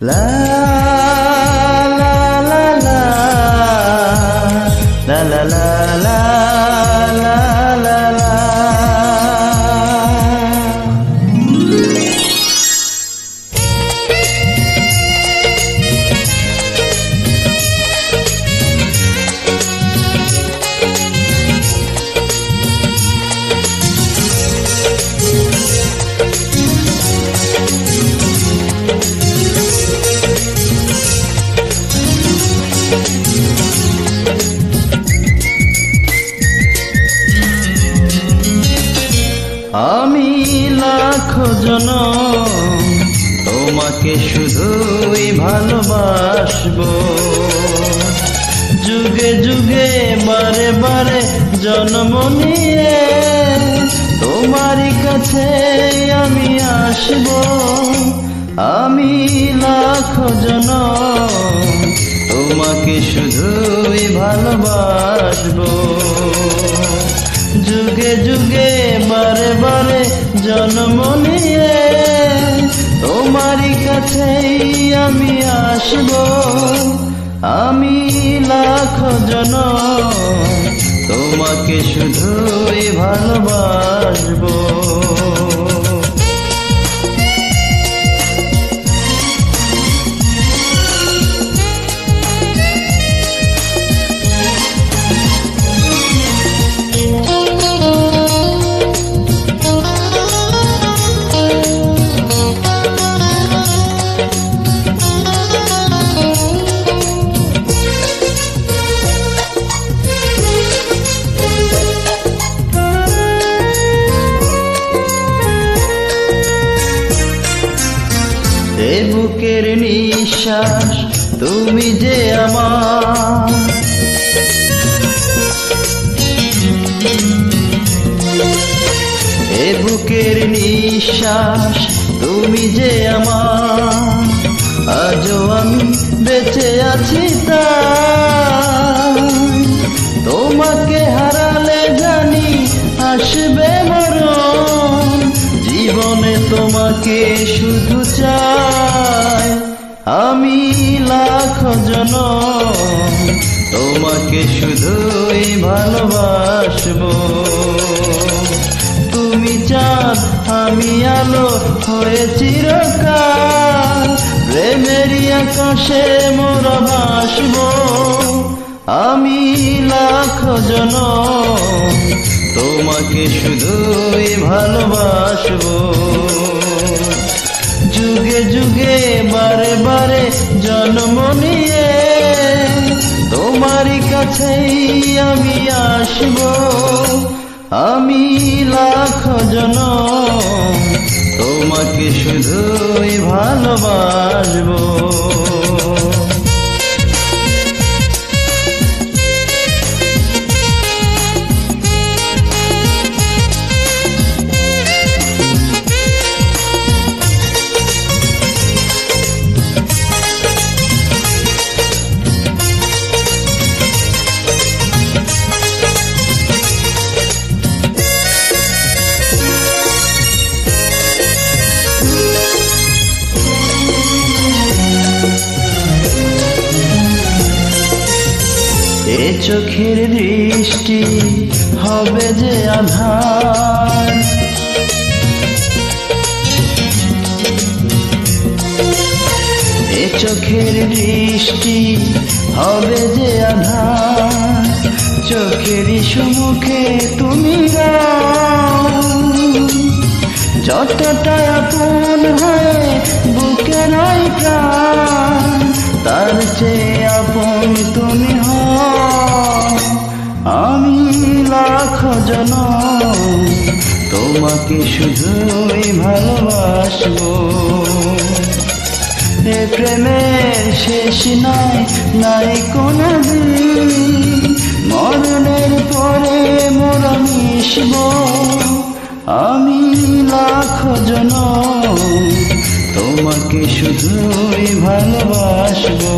啦啦啦啦啦啦啦啦 আমি লাখ জন তোমাকে শুধুই ভালোবাসবো। যুগে যুগে, বারে বারে জন্ম নিয়ে তোমারই কাছে আমি আসব। আমি লাখ জন তোমাকে শুধুই ভালোবাসবো। যুগে যুগে জন্ম নিয়ে তোমারই কাছেই আমি আসব। আমি লাখ জন তোমাকে শুধুই ভালোবাসবো। এ বুকের নিঃশ্বাস, তুমি যে আমার। এ বুকের নিঃশ্বাস, তুমি যে আমার। আজও আমি বেঁচে আছি তাই আমি লাখ জন তোমাকে শুধুই ভালোবাসবো। তুমি চাঁদ, আমি আলো, হয়ে চিরকাল। প্রেমেরই আকাশে মোরা ভাসব। আমি লাখ জন তোমাকে শুধুই ভালোবাসবো। যুগে যুগে বারে বারে জন্ম নিয়ে তোমারই কাছেই আমি আসব। আমি লাখ জন তোমাকে শুধুই ভালোবাসবো। এ চোখের দৃষ্টি হবে যে আধার। এ চোখের দৃষ্টি হবে যে আধার। চোখেরই সম্মুখে তুমি যতটা আপন হয়ে বুকে প্রাণ, তার চেয়ে তোমাকে শুধুই ভালোবাসবো। এ প্রেমের শেষ নাই নাই কোনো মরণের পরে মোরা মিশব। আমি লাখ জন তোমাকে শুধুই ভালোবাসবো।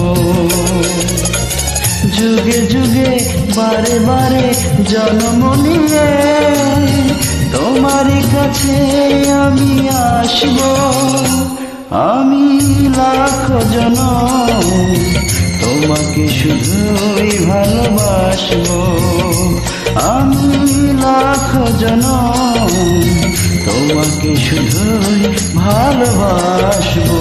বারে বারে জন্ম নিয়ে তোমারই কাছে আমি আসব। আমি লাখ জন তোমাকে শুধুই ভালোবাসবো। আমি লাখ জন তোমাকে শুধুই ভালোবাসবো।